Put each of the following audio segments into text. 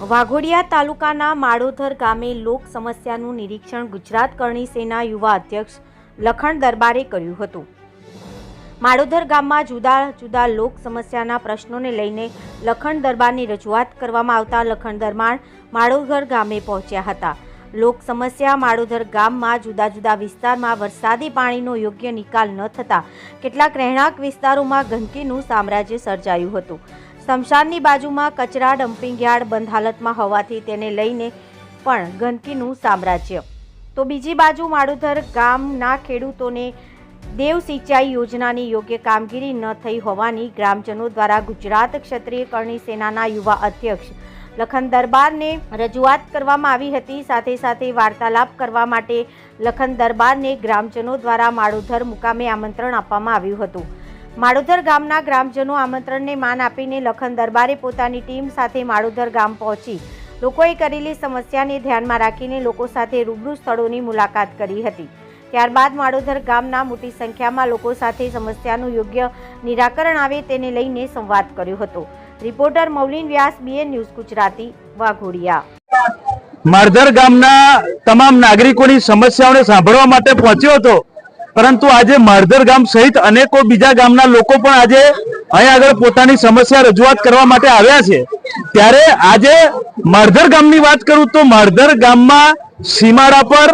વાઘોડિયા તાલુકાના માળોધર ગામે લોક સમસ્યાનું નિરીક્ષણ ગુજરાત કરણી સેના યુવા અધ્યક્ષ લખણ દરબારે કર્યું હતું. માળોધર ગામમાં જુદા જુદા લોક સમસ્યાના પ્રશ્નોને લઈને લખણ દરબારની રજૂઆત કરવામાં આવતા લખણ દરબાર માળોધર ગામે પહોંચ્યા હતા. લોક સમસ્યા માળોધર ગામમાં જુદા જુદા વિસ્તારમાં વરસાદી પાણીનો યોગ્ય નિકાલ ન થતા કેટલાક રહેણાંક વિસ્તારોમાં ગંદકીનું સામ્રાજ્ય સર્જાયું હતું. સ્મશાનની બાજુમાં કચરા ડમ્પિંગ યાર્ડ બંધ હાલતમાં હોવાથી તેને લઈને પણ ગંદકીનું સામ્રાજ્ય. તો બીજી બાજુ માળુધર ગામના ખેડૂતોને દેવ સિંચાઈ યોજનાની યોગ્ય કામગીરી ન થઈ હોવાની ગ્રામજનો દ્વારા ગુજરાત ક્ષત્રિય કરણી સેનાના યુવા અધ્યક્ષ લખન દરબારને રજૂઆત કરવામાં આવી હતી. સાથે સાથે વાર્તાલાપ કરવા માટે લખન દરબારને ગ્રામજનો દ્વારા માળુધર મુકામે આમંત્રણ આપવામાં આવ્યું હતું. માળુધર ગામના ગ્રામજનો આમંત્રણને માન આપીને લખન દરબારે પોતાની ટીમ સાથે માળોધર ગામ પહોંચી. લોકોએ કરેલી સમસ્યાને ધ્યાનમાં રાખીને લોકો સાથે રૂબરૂ સ્થળોની મુલાકાત કરી હતી. ત્યારબાદ માળોધર ગામના મોટી સંખ્યામાં લોકો સાથે સમસ્યાનું યોગ્ય નિરાકરણ આવે તેને લઈને સંવાદ કર્યો હતો. Reporter Maulin Vyas, BN news Gujarati, Waghodia. Maldhar ગામના તમામ નાગરિકોની સમસ્યાઓને સાંભળવા માટે પહોંચ્યો હતો. પરંતુ આજે મારધર ગામ સહિત અનેકો બીજા ગામના લોકો પણ આજે અહીં આગળ પોતાની સમસ્યા રજૂઆત કરવા માટે આવ્યા છે. ત્યારે આજે મારધર ગામની વાત કરું તો મારધર ગામમાં સીમાડા પર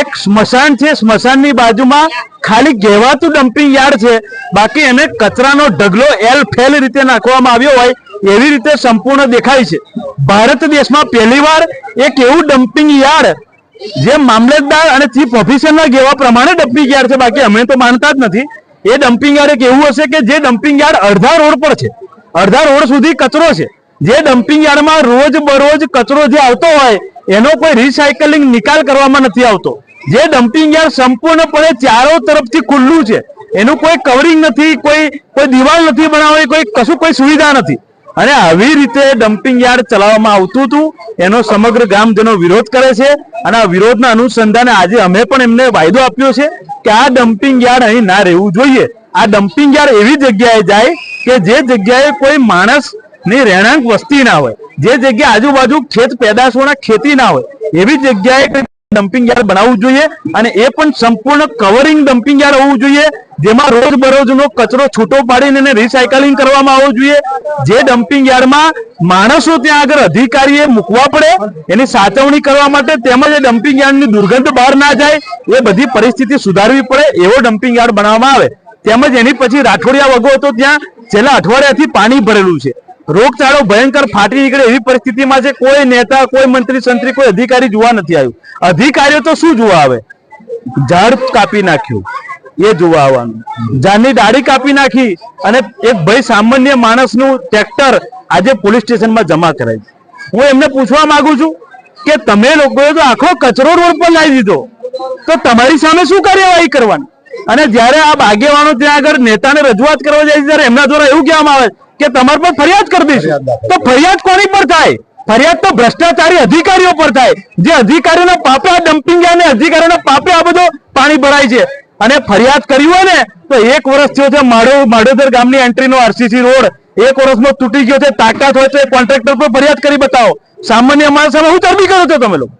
એક સ્મશાન છે. સ્મશાનની બાજુમાં ખાલી કહેવાતું ડમ્પિંગ યાર્ડ છે. બાકી એને કચરાનો ઢગલો એલ ફેલ રીતે નાખવામાં આવ્યો હોય એવી રીતે સંપૂર્ણ દેખાય છે. ભારત દેશમાં પહેલીવાર એક એવું ડમ્પિંગ યાર્ડ જે મામલતદાર અને ચીફ ઓફિસરના કહેવા પ્રમાણે ડમ્પિંગ યાર્ડ છે, બાકી અમે તો માનતા જ નથી. એ ડમ્પિંગ યાર્ડ એક એવું હશે કે જે ડમ્પિંગ યાર્ડ અડધા રોડ પર છે. અડધા રોડ સુધી કચરો છે. જે ડમ્પિંગ યાર્ડમાં રોજ બરોજ કચરો જે આવતો હોય, એનો કોઈ રિસાયકલિંગ નિકાલ કરવામાં નથી આવતો. જે ડમ્પિંગ યાર્ડ સંપૂર્ણપણે ચારો તરફથી ખુલ્લું છે. એનું કોઈ કવરિંગ નથી, કોઈ કોઈ દિવાલ નથી બનાવવાની, કોઈ, કશું કોઈ સુવિધા નથી. અને આવી રીતે ડમ્પિંગ યાર્ડ ચલાવવામાં આવતું હતું. એનો સમગ્ર ગામજનો વિરોધ કરે છે અને આ વિરોધના અનુસંધાને આજે અમે પણ એમને વાયદો આપ્યો છે કે આ ડમ્પિંગ યાર્ડ અહીં ના રહેવું જોઈએ. આ ડમ્પિંગ યાર્ડ એવી જગ્યાએ જાય કે જે જગ્યાએ કોઈ માણસની રહેણાંક વસ્તી ના હોય. જે જગ્યાએ આજુબાજુ ખેત પેદાશોના ખેતી ના હોય. એવી જગ્યાએ ડમ્પિંગ યાર્ડ બનાવવું જોઈએ અને એ પણ સંપૂર્ણ કવરિંગ ડમ્પિંગ યાર્ડ હોવું જોઈએ. જેમાં રોજ બરોજનો કચરો છૂટો પાડીને એને રિસાયકલિંગ કરવામાં આવવું જોઈએ. જે ડમ્પિંગ યાર્ડમાં માણસો ત્યાં આગળ અધિકારીએ મૂકવા પડે, એની સાચવણી કરવા માટે તેમજ એ ડમ્પિંગ યાર્ડની દુર્ગંધ બહાર ના જાય, એ બધી પરિસ્થિતિ સુધારવી પડે એવો ડમ્પિંગ યાર્ડ બનાવવામાં આવે. તેમજ એની પછી રાઠોડિયા વગો તો ત્યાં. છેલ્લા અઠવાડિયાથી પાણી ભરેલું છે. રોગચાળો ભયંકર ફાટી નીકળે એવી પરિસ્થિતિમાં છે, કોઈ નેતા, કોઈ મંત્રી, સંત્રી, કોઈ અધિકારી જોવા નથી આવ્યું. અધિકારીઓ તો શું જોવા આવે? ઝાડ કાપી નાખ્યું. એ જોવા આવવાનું. ઝાડની ડાળી કાપી નાખી અને એક ભાઈ સામાન્ય માણસનું ટ્રેક્ટર આજે પોલીસ સ્ટેશનમાં જમા કરાય હું એમને પૂછવા માંગુ છું કે તમે લોકોએ તો આખો કચરો રોડ પર લાવી દીધો. તો તમારી સામે શું કાર્યવાહી કરવાની? અને જ્યારે આ આગેવાનો ત્યાં આગળ નેતાને રજૂઆત કરવા જાય છે, ત્યારે એમના દ્વારા એવું કહેવામાં આવે કે તમારા પર ફરિયાદ કરી દઈશું. તો ફરિયાદ કોની પર થાય? ફરિયાદ તો ભ્રષ્ટાચારી અધિકારીઓ પર થાય. જે અધિકારીઓના પાપે આ ડમ્પિંગ અને અધિકારીઓના પાપે આ બધો પાણી ભરાય છે. અને ફરિયાદ કરી હોય ને તો એક વર્ષ થયો છે માડો માડોદર ગામની એન્ટ્રીનો આરસીસી રોડ. એક વર્ષમાં તૂટી ગયો છે તાકાત હોય તો એ કોન્ટ્રાક્ટર પર ફરિયાદ કરી બતાવો. સામાન્ય માણસ સામે હું ચરબી કરો છો તમે લોકો?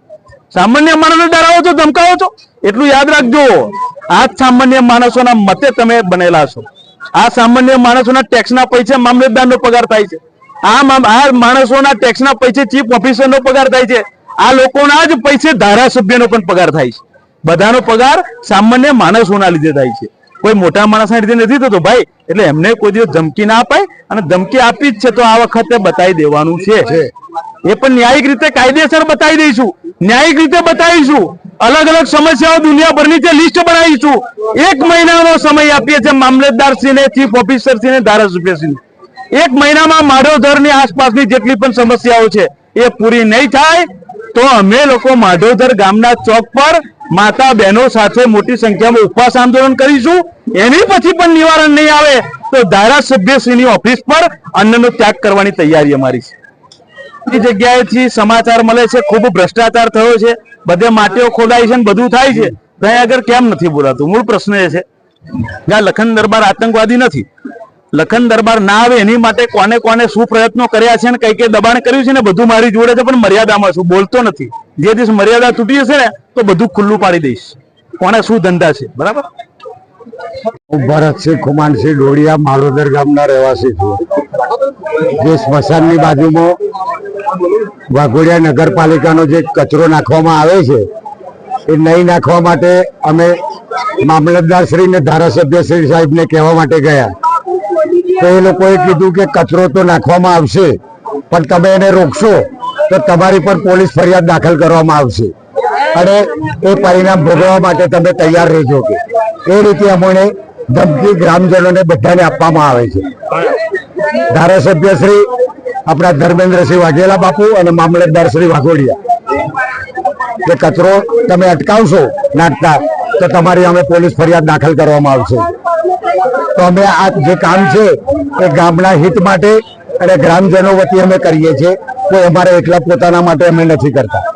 સામાન્ય માણસને ડરાવો છો ધમકાવો છો? એટલું યાદ રાખજો. આ સામાન્ય માણસોના મતે તમે બનેલા છો. આ સામાન્ય માણસોના ટેક્સના પૈસે મામલતદારનો પગાર થાય છે. આ આ માણસોના ટેક્સના પૈસે ચીફ ઓફિસરનો પગાર થાય છે. આ લોકોના જ પૈસે ધારાસભ્યનો પણ પગાર થાય છે. બધાનો પગાર સામાન્ય માણસોના લીધે થાય છે. કોઈ મોટા માણસના લીધે નથી થતો ભાઈ. એટલે એમને કોઈ દિવસ ધમકી ના અપાય અને ધમકી આપી જ છે તો આ વખતે બતાવી દેવાનું છે. એ પણ ન્યાયિક રીતે કાયદેસર બતાવી દઈશું. ન્યાયિક રીતે બતાવીશું. અલગ અલગ સમસ્યાઓ દુનિયાભરની છે લિસ્ટ બનાવીશું, એક મહિનાનો સમય આપીએ છીએ મામલતદારશ્રીને ચીફ ઓફિસરશ્રીને ધારાસભ્યશ્રીને એક મહિનામાં માઢોધરની આસપાસની જેટલી પણ સમસ્યાઓ છે, એ પૂરી નહીં થાય, તો અમે લોકો માઢોધર ગામના ચોક પર માતા બહેનો સાથે મોટી સંખ્યામાં ઉપવાસ આંદોલન કરીશું. એની પછી પણ નિવારણ નહીં આવે, તો ધારાસભ્યશ્રીની ઓફિસ પર અન્નનો ત્યાગ કરવાની તૈયારી અમારી છે. બધી જગ્યાએથી સમાચાર મળે છે, ખૂબ ભ્રષ્ટાચાર થયો છે, બધે માટીઓ ખોદાય છે ને બધું થાય છે. ત્યાં આગળ કેમ નથી બોલાતું? મૂળ પ્રશ્ન એ છે. લખન દરબાર આતંકવાદી નથી. લખન દરબાર ના આવે એની માટે કોને કોને શું પ્રયત્નો કર્યા છે કઈ કઈ દબાણ કર્યું છે ને બધું મારી જોડે છે, પણ મર્યાદામાં છું, બોલતો નથી. જે દિવસ મર્યાદા તૂટી જશે ને, તો બધું ખુલ્લું પાડી દઈશ. કોને શું ધંધા છે? બરાબર? ભરતસિંહ કુમારસિંહ ડોડિયા માલોદર ગામના રહેવાસી છું. જે સ્મશાનની બાજુમાં વાઘોડિયા નગરપાલિકાનો જે કચરો નાખવામાં આવે છે, એ નહીં નાખવા માટે અમે મામલતદાર શ્રી ને ધારાસભ્ય શ્રી સાહેબને કહેવા માટે ગયા. તો એ લોકોએ કીધું કે કચરો તો નાખવામાં આવશે, પણ તમે એને રોકશો તો તમારી પર પોલીસ ફરિયાદ દાખલ કરવામાં આવશે. અને એ પરિણામ ભોગવવા માટે તમે તૈયાર રહેજો કે. એ રીતે અમને ધમકી ગ્રામજનોને બધાને આપવામાં આવે છે. ધારાસભ્ય શ્રી આપણા ધર્મેન્દ્રસિંહ વાઘેલા બાપુ અને મામલતદાર શ્રી વાઘોડિયા. કે કચરો તમે અટકાવશો નાખતા તો તમારી અમે પોલીસ ફરિયાદ દાખલ કરવામાં આવશે. તો અમે આ જે કામ છે, એ ગામના હિત માટે અને ગ્રામજનો વતી અમે કરીએ છીએ. કોઈ અમારે એકલા પોતાના માટે અમે નથી કરતા.